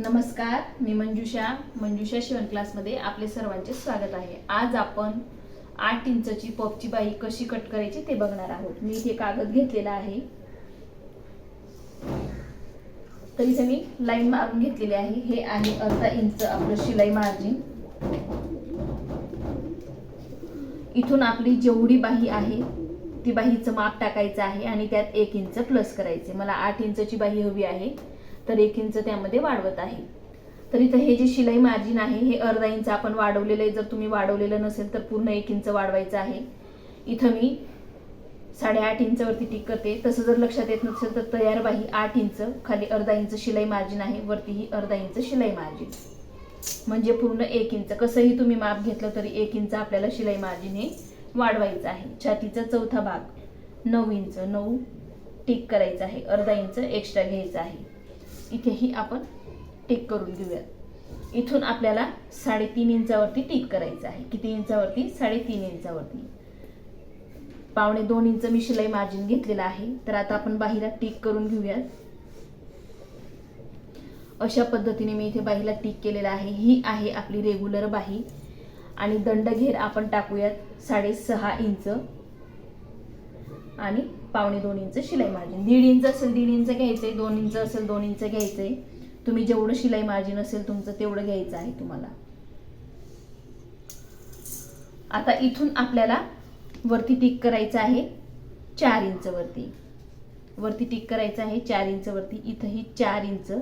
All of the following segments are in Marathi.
नमस्कार मी मंजुषा. मंजुषा शिवण क्लासमध्ये आपले सर्वांचे स्वागत आहे. आज आपण आठ इंचची पॉपची बाई कशी कट करायची ते बघणार आहोत. मी इथे कागद घेतलेला आहे. तर इथे मी लाईन मारून घेतलेली आहे हे आहे अर्धा इंच आपलं शिलाई मार्जिन इथून आपली जेवढी बाही आहे ती बाहीचं माप टाकायचं आहे आणि त्यात एक इंच प्लस करायचे मला आठ इंचची बाही हवी आहे. तर एक इंच त्यामध्ये वाढवत आहे. तर इथं हे जे शिलाई मार्जिन आहे हे अर्धा इंच आपण वाढवलेलं आहे. जर तुम्ही वाढवलेलं नसेल तर पूर्ण एक इंच वाढवायचं आहे. इथं मी साडेआठ इंचवरती टिक करते. तसं जर लक्षात येत नसेल तर तयार बाही आठ इंच खाली अर्धा इंच शिलाई मार्जिन आहे. वरतीही अर्धा इंच शिलाई मार्जिन. म्हणजे पूर्ण एक इंच. कसंही तुम्ही माप घेतलं तरी एक इंच आपल्याला शिलाई मार्जिन हे वाढवायचं आहे. छातीचा चौथा भाग नऊ इंच नऊ टिक करायचं आहे. अर्धा इंच एक्स्ट्रा घ्यायचं आहे. इथेही आपण टिक करून घेऊयात. इथून आपल्याला साडेतीन इंचावरती टिक करायचं आहे. किती इंचावरती? साडेतीन इंचावरती. पावणे दोन इंच मी शिलाई मार्जिन घेतलेलं आहे. तर आता आपण बाहीला टिक करून घेऊयात. अशा पद्धतीने मी इथे बाहीला टिक केलेला आहे. ही आहे आपली रेग्युलर बाही. आणि दंडघेर आपण टाकूयात साडेसहा इंच. आणि पावणे दोन इंच शिलाई मार्जिन दीड इंच असेल दीड इंच घ्यायचंय दोन इंच असेल दोन इंच आहे तुम्ही जेवढं शिलाई मार्जिन असेल तुमचं तेवढं घ्यायचं आहे तुम्हाला. आता इथून आपल्याला वरती टिक करायचं आहे चार इंच वरती. वरती टिक करायचं आहे चार इंच वरती. इथंही चार इंच.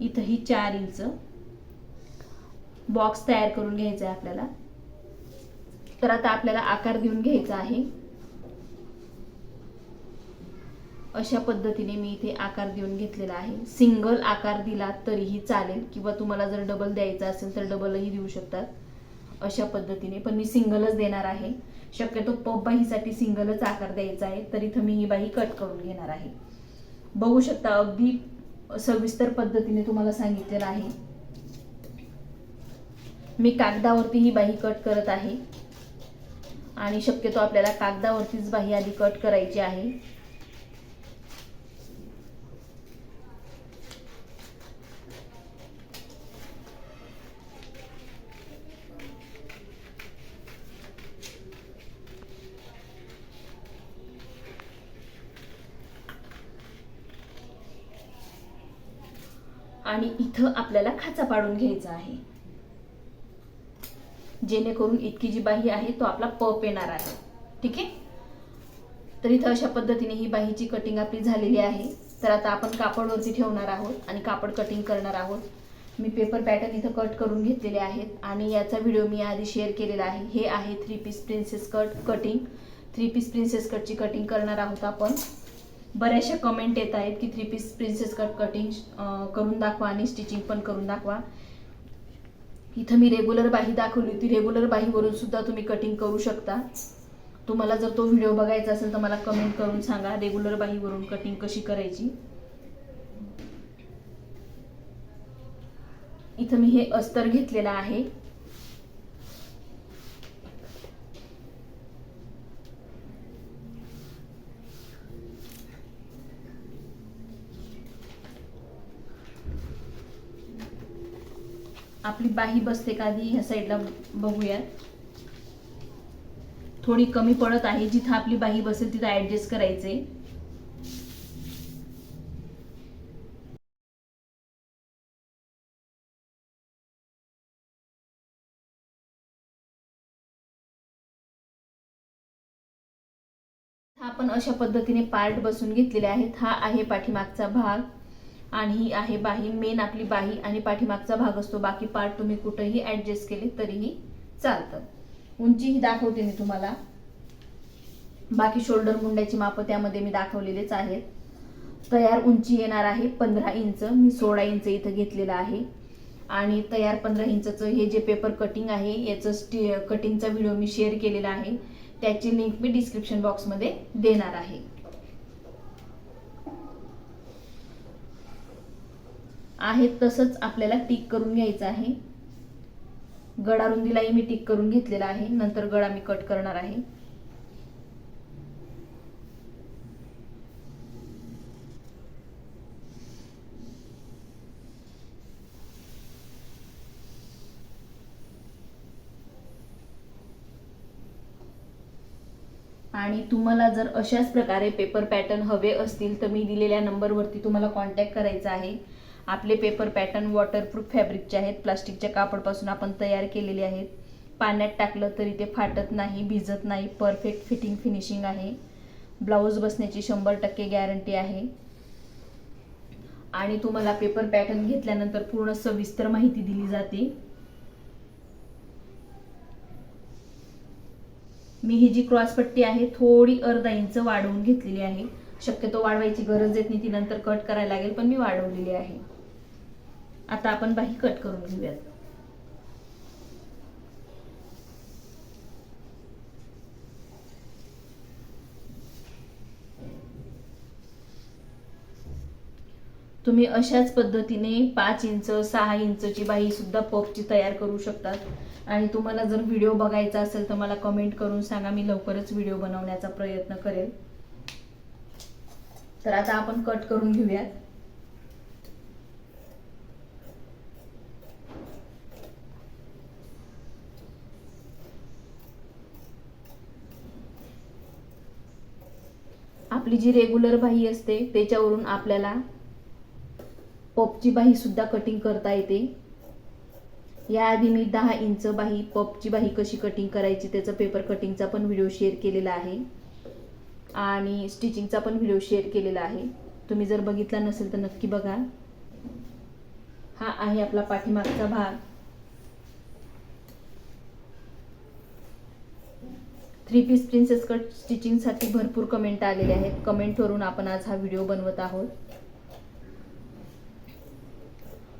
इथंही चार इंच. बॉक्स तयार करून घ्यायचा आहे आपल्याला. तर आता आपल्याला आकार देऊन घ्यायचा आहे. अशा पद्धतीने मी इथे आकार देऊन घेतलेला आहे. सिंगल आकार दिला तरीही चालेल. किंवा तुम्हाला जर डबल द्यायचा असेल तर डबलही देऊ शकतात. अशा पद्धतीने. पण मी सिंगलच देणार आहे. शक्यतो पप बाहीसाठी सिंगलच आकार द्यायचा आहे. तर इथं मी ही बाही कट करून घेणार आहे. बघू शकता अगदी सविस्तर पद्धतीने तुम्हाला सांगितलेलं आहे. मी कागदावरती ही बाही कट करत आहे. आणि शक्यतो आपल्याला कागदावरतीच बाही आधी कट करायची आहे. आणि इथं आपल्याला खाचा पाडून घ्यायचा आहे. जेणेकरून इतकी जी बाही आहे तो आपला पप येणार आहे. ठीक आहे? तर इथं अशा पद्धतीने ही बाहीची कटिंग आपली झालेली आहे. तर आता आपण कापडवरती ठेवणार आहोत आणि कापड कटिंग करणार आहोत. मी पेपर पॅटर्न इथं कट करून घेतलेले आहेत आणि याचा व्हिडिओ मी आधी शेअर केलेला आहे. हे आहे three piece princess cut cutting three piece princess कटची cutting करणार आहोत आपण. बऱ्याचशा कमेंट येत आहेत की three piece princess cut cutting करून दाखवा आणि स्टिचिंग पण करून दाखवा. इथं मी रेग्युलर बाही दाखवली होती. रेग्युलर बाहीवरून सुद्धा तुम्ही कटिंग करू शकता. तुम्हाला जर तो व्हिडिओ बघायचा असेल तर मला कमेंट करून सांगा रेग्युलर बाहीवरून कटिंग कशी करायची. इथं मी हे अस्तर घेतलेलं आहे. आपली बाही बसते का आधी ह्या साईडला बघूयात. थोडी कमी पडत आहे जिथं आपली बाही बसेल तिथं ऍडजस्ट करायचे. हा आपण अशा पद्धतीने पार्ट बसून घेतलेले आहेत हा आहे पाठीमागचा भाग. आणि ही आहे बाही मेन आपली बाही आणि पाठीमागचा भाग असतो. बाकी पार्ट तुम्ही कुठेही ऍडजस्ट केले तरीही चालतं. उंची ही दाखवते मी तुम्हाला. बाकी शोल्डर मुंड्याची मापं त्यामध्ये मी दाखवलेलेच आहेत तयार उंची येणार आहे पंधरा इंच. मी सोळा इंच इथं घेतलेलं आहे. आणि तयार पंधरा इंचचं हे जे पेपर कटिंग आहे याचं स्टी कटिंगचा व्हिडिओ मी शेअर केलेला आहे. त्याची लिंक मी डिस्क्रिप्शन बॉक्समध्ये देणार आहे. आहे तसंच आपल्याला टिक करून घ्यायचं आहे. गडा रुंदीलाही मी टिक करून घेतलेला आहे. नंतर गडा मी कट करणार आहे. आणि तुम्हाला जर अशाच प्रकारे पेपर पॅटर्न हवे असतील तर मी दिलेल्या नंबरवरती तुम्हाला कॉन्टॅक्ट करायचा आहे. आपले पेपर पॅटर्न वॉटरप्रूफ फॅब्रिकचे आहेत प्लास्टिकच्या कापडपासून आपण तयार केलेले आहेत. पाण्यात टाकलं तरी ते फाटत नाही भिजत नाही परफेक्ट फिटिंग फिनिशिंग आहे. ब्लाऊज बसण्याची शंभर टक्के गॅरंटी आहे. आणि तुम्हाला पेपर पॅटर्न घेतल्यानंतर पूर्ण सविस्तर माहिती दिली जाते. मी ही जी क्रॉसपट्टी आहे थोडी अर्धा इंच वाढवून घेतलेली आहे. शक्यतो वाढवायची गरज येत नाही ती नंतर कट करायला लागेल पण मी वाढवलेली आहे. आता आपण बाही कट करून घेऊयात. तुम्ही अशाच पद्धतीने पाच इंच सहा इंचची बाही सुद्धा पपची तयार करू शकतात. आणि तुम्हाला जर व्हिडिओ बघायचा असेल तर मला कमेंट करून सांगा मी लवकरच व्हिडिओ बनवण्याचा प्रयत्न करेल तर आता आपण कट करून घेऊयात. आपली जी रेग्युलर बाही असते त्याच्यावरून आपल्याला पपची बाही सुद्धा कटिंग करता येते. याआधी मी दहा इंच बाही पपची बाही कशी कटिंग करायची त्याचा पेपर कटिंगचा पण व्हिडिओ शेअर केलेला आहे. आणि स्टिचिंगचा पण व्हिडिओ शेअर केलेला आहे. तुम्ही जर बघितला नसेल तर नक्की बघा. हा आहे आपला पाठीमागचा भाग. थ्री पीस प्रिन्सेस कट स्टिचिंगसाठी भरपूर कमेंट आलेले आहेत. कमेंटवरून आपण आज हा व्हिडिओ बनवत आहोत.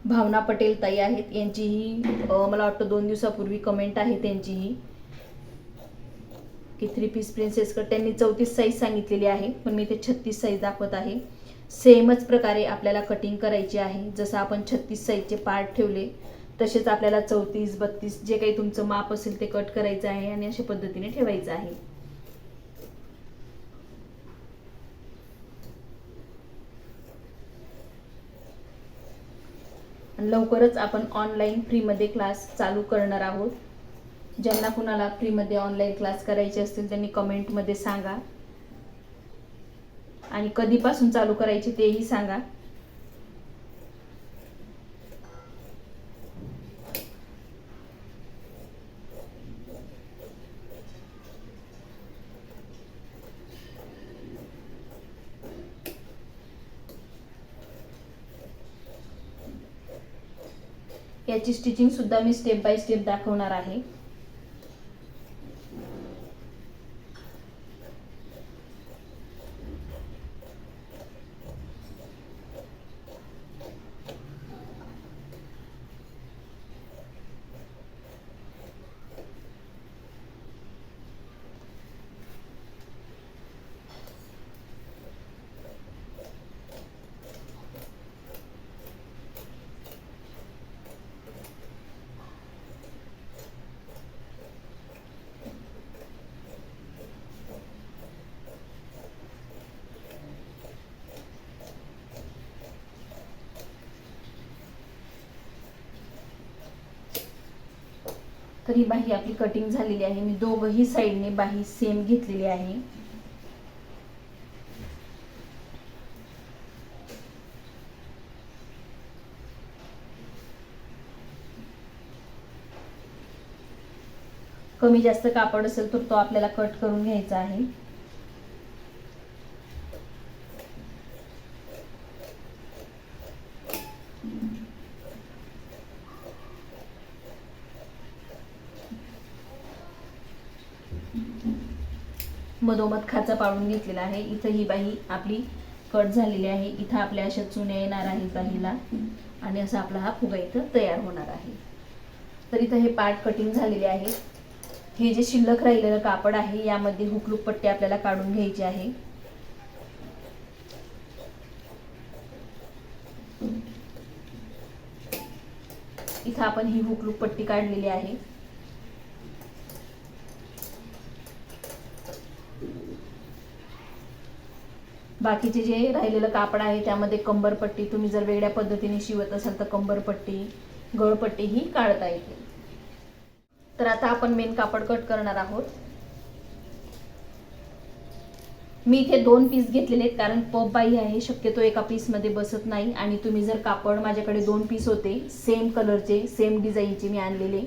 भावना पटेल ताई आहेत. यांचीही मला वाटतं दोन दिवसापूर्वी कमेंट आहे त्यांचीही. की थ्री पीस प्रिन्सेस कट त्यांनी चौतीस साईज सांगितलेली आहे पण मी ते छत्तीस साईज दाखवत आहे. सेमच प्रकारे आपल्याला कटिंग करायची आहे. जसं आपण छत्तीस साईजचे पार्ट ठेवले तसेच आपल्याला चौतीस बत्तीस जे काही तुमचं माप असेल ते कट करायचं आहे आणि अशा पद्धतीने ठेवायचं आहे. लवकरच आपण ऑनलाईन फ्रीमध्ये क्लास चालू करणार आहोत. ज्यांना कुणाला फ्रीमध्ये ऑनलाईन क्लास करायचे असतील त्यांनी कमेंटमध्ये सांगा. आणि कधीपासून चालू करायचे तेही सांगा. याची स्टिचिंगसुद्धा मी स्टेप बाय स्टेप दाखवणार आहे. ही बाही आपली कटिंग झालेली आहे. मी दोघही साईडने बाही सेम घेतलेली आहे. कमी जास्त कापड असेल तर तो आपल्याला कट करून घ्यायचा आहे. मधोमध खाचा पाडून घेतलेला आहे. इथं ही बाही आपली कट झालेली आहे. इथं आपल्या अशा चुन्या येणार आहेत बाहीला आणि असा आपला हा फुगा इथं तयार होणार आहे. तर इथं हे पार्ट कटिंग झालेले आहे. हे जे शिल्लक राहिलेलं कापड आहे यामध्ये हुकलूक पट्टी आपल्याला काढून घ्यायची आहे. इथं आपण ही हुकलूक पट्टी काढलेली आहे. बाकीचे जे राहिलेलं कापड आहे त्यामध्ये कंबरपट्टी तुम्ही जर वेगळ्या पद्धतीने शिवत असाल तर कंबरपट्टी गळपट्टी ही काढता येते. तर आता आपण मेन कापड कट करणार आहोत. मी इथे दोन पीस घेतलेले आहेत कारण पप बाई आहे शक्यतो एका पीसमध्ये बसत नाही. आणि तुम्ही जर कापड माझ्याकडे दोन पीस होते सेम कलरचे सेम डिझाईनचे मी आणलेले.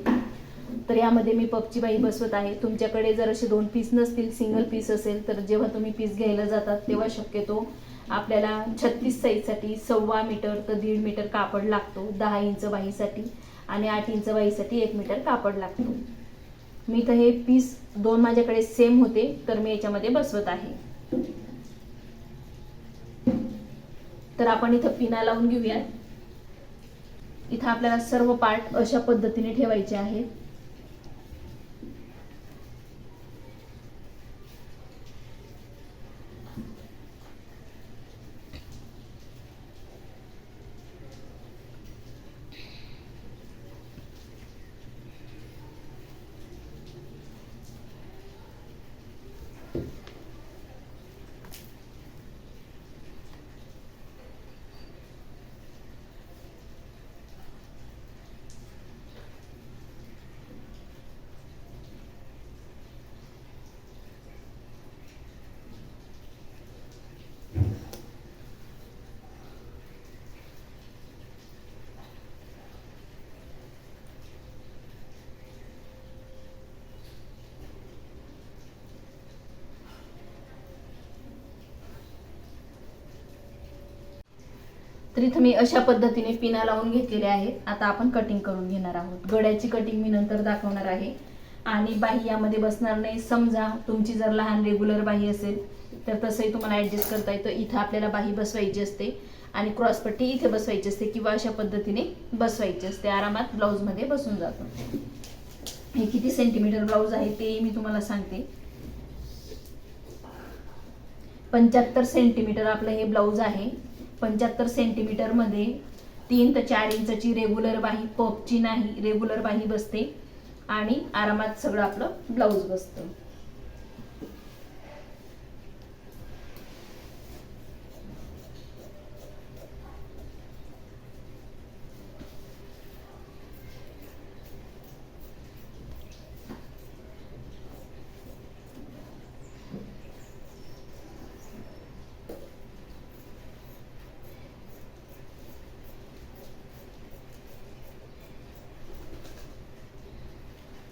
तर यामध्ये मी पपची बाई बसवत आहे. तुमच्याकडे जर असे दोन पीस नसतील सिंगल पीस असेल तर जेव्हा तुम्ही पीस घ्यायला जातात तेव्हा शक्यतो आपल्याला छत्तीस साईजसाठी सव्वा मीटर तर दीड मीटर कापड लागतो दहा इंच बाईसाठी आणि आठ इंच बाईसाठी एक मीटर कापड लागतो. मी तर हे पीस दोन माझ्याकडे सेम होते तर मी याच्यामध्ये बसवत आहे. तर आपण इथं पिना लावून घेऊया इथं आपल्याला सर्व पार्ट अशा पद्धतीने ठेवायचे आहेत. तर इथं मी अशा पद्धतीने पिना लावून घेतलेले आहेत. आता आपण कटिंग करून घेणार आहोत. गड्याची कटिंग मी नंतर दाखवणार आहे. आणि बाही यामध्ये बसणार नाही. समजा तुमची जर लहान रेग्युलर बाही असेल तर तसंही तुम्हाला ॲडजस्ट करता येतं. इथं आपल्याला बाही बसवायची असते. आणि क्रॉसपट्टी इथे बसवायची असते किंवा अशा पद्धतीने बसवायची असते. आरामात ब्लाऊजमध्ये बसून जातो. हे किती सेंटीमीटर ब्लाऊज आहे तेही मी तुम्हाला सांगते. पंच्याहत्तर सेंटीमीटर आपलं हे ब्लाऊज आहे. पंच्याहत्तर सेंटीमीटरमध्ये तीन ते चार इंचची रेग्युलर बाही पपची नाही रेग्युलर बाही बसते. आणि आरामात सगळं आपलं ब्लाऊज बसतं.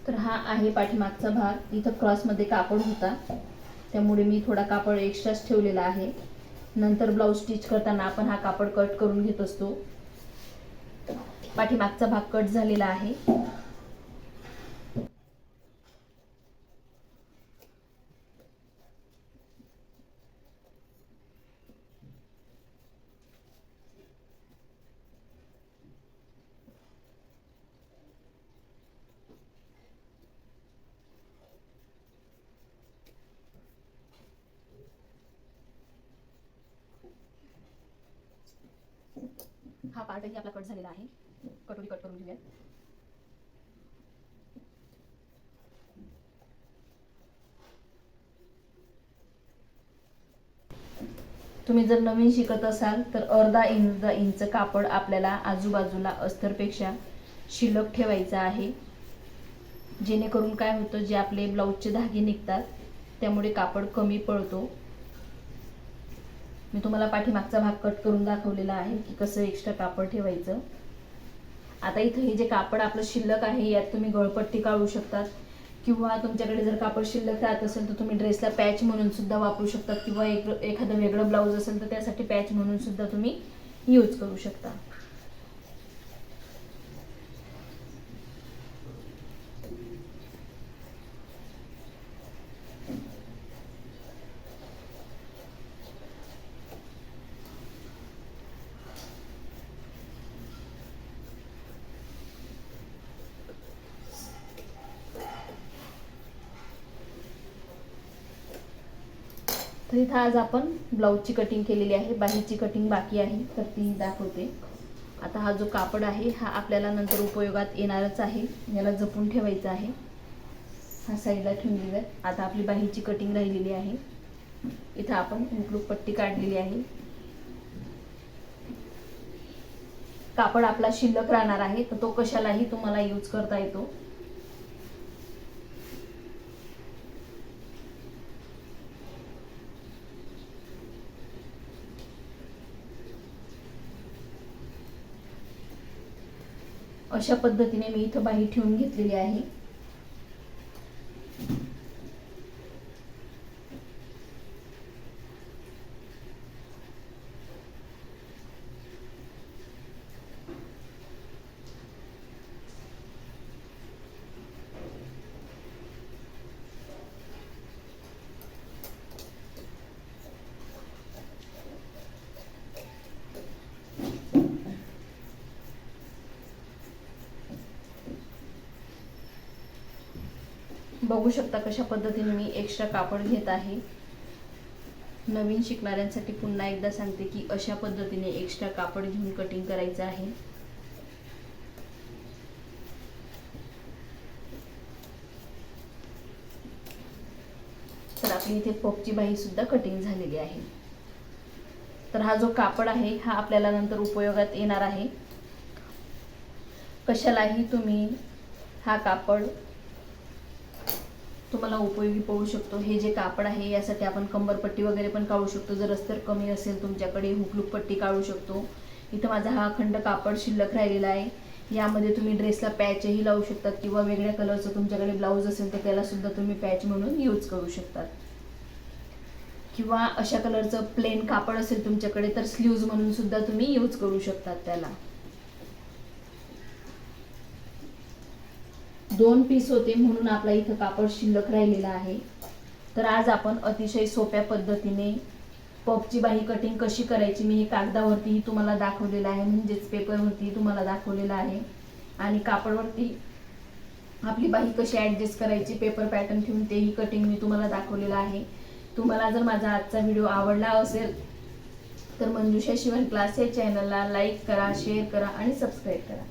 तर हा आहे पाठीमागचा भाग. इथं क्रॉसमध्ये कापड होता. त्यामुळे मी थोडा कापड एक्स्ट्राच ठेवलेला आहे. नंतर ब्लाऊज स्टिच करताना आपण हा कापड कट करून घेत असतो. पाठीमागचा भाग कट झालेला आहे हा पार्टही आपला कट झालेला आहे कटोरी कट करून घेऊया. तुम्ही जर नवीन शिकत असाल तर अर्धा इंच इंच कापड आपल्याला आजूबाजूला अस्तरपेक्षा शिल्लक ठेवायचा आहे. जेणेकरून काय होतं जे आपले ब्लाऊजचे धागे निघतात त्यामुळे कापड कमी पडतो. मी तुम्हाला पाठीमागचा भाग कट करून दाखवलेला आहे की कसं एक्स्ट्रा कापड ठेवायचं. आता इथं हे जे कापड आपलं शिल्लक आहे यात तुम्ही गळपट्टी काढू शकतात. किंवा तुमच्याकडे जर कापड शिल्लक राहत असेल तर तुम्ही ड्रेसला पॅच म्हणून सुद्धा वापरू शकतात. किंवा एक एखादं वेगळं ब्लाऊज असेल तर त्यासाठी पॅच म्हणून सुद्धा तुम्ही यूज करू शकता. तर इथं आज आपण ब्लाऊजची कटिंग केलेली आहे बाहेरची कटिंग बाकी आहे तर ती दाखवते. आता हा जो कापड आहे हा आपल्याला नंतर उपयोगात येणारच आहे. याला जपून ठेवायचा आहे. हा साईडला ठेवून दिला आता आपली बाहेरची कटिंग राहिलेली आहे. इथं आपण उकलूक पट्टी काढलेली आहे. कापड आपला शिल्लक राहणार आहे तर तो कशालाही तुम्हाला यूज करता येतो. अशा पद्धतीने मी इथं बाही ठेवून घेतलेली आहे. बघू शकता कशा पद्धतीने मी एक्स्ट्रा कापड घेत आहे. नवीन शिकणाऱ्यांसाठी पुन्हा एकदा सांगते की अशा पद्धतीने एक्स्ट्रा कापड घेऊन कटिंग करायचं आहे. तर आपली इथे पॉपची बाही सुद्धा कटिंग झालेली आहे. तर हा जो कापड आहे हा आपल्याला नंतर उपयोगात येणार आहे. कशालाही तुम्ही हा कापड तुम्हाला उपयोगी पडू शकतो. हे जे कापड आहे यासाठी आपण कंबरपट्टी वगैरे पण काढू शकतो. जर अस्तर कमी असेल तुमच्याकडे हुकलूक पट्टी काढू शकतो. इथं माझा हा अखंड कापड शिल्लक राहिलेला आहे. यामध्ये तुम्ही ड्रेसला पॅचही लावू शकतात किंवा वेगळ्या कलरचं तुमच्याकडे ब्लाऊज असेल तर त्यालासुद्धा तुम्ही पॅच म्हणून यूज करू शकतात. किंवा अशा कलरचं प्लेन कापड असेल तुमच्याकडे तर स्लीव्ज म्हणून सुद्धा तुम्ही यूज करू शकतात त्याला. दोन पीस होते म्हणून आपला इथं कापड शिल्लक राहिलेला आहे. तर आज आपण अतिशय सोप्या पद्धतीने पपची बाही कटिंग कशी करायची मी हे कागदावरतीही तुम्हाला दाखवलेलं आहे म्हणजेच पेपरवरतीही तुम्हाला दाखवलेलं आहे. आणि कापडवरती आपली बाही कशी ॲडजस्ट करायची पेपर पॅटर्न ठेवून तेही कटिंग मी तुम्हाला दाखवलेलं आहे. तुम्हाला जर माझा आजचा व्हिडिओ आवडला असेल तर मंजुषा शिवण क्लास या चॅनलला लाईक करा शेअर करा आणि सबस्क्राईब करा.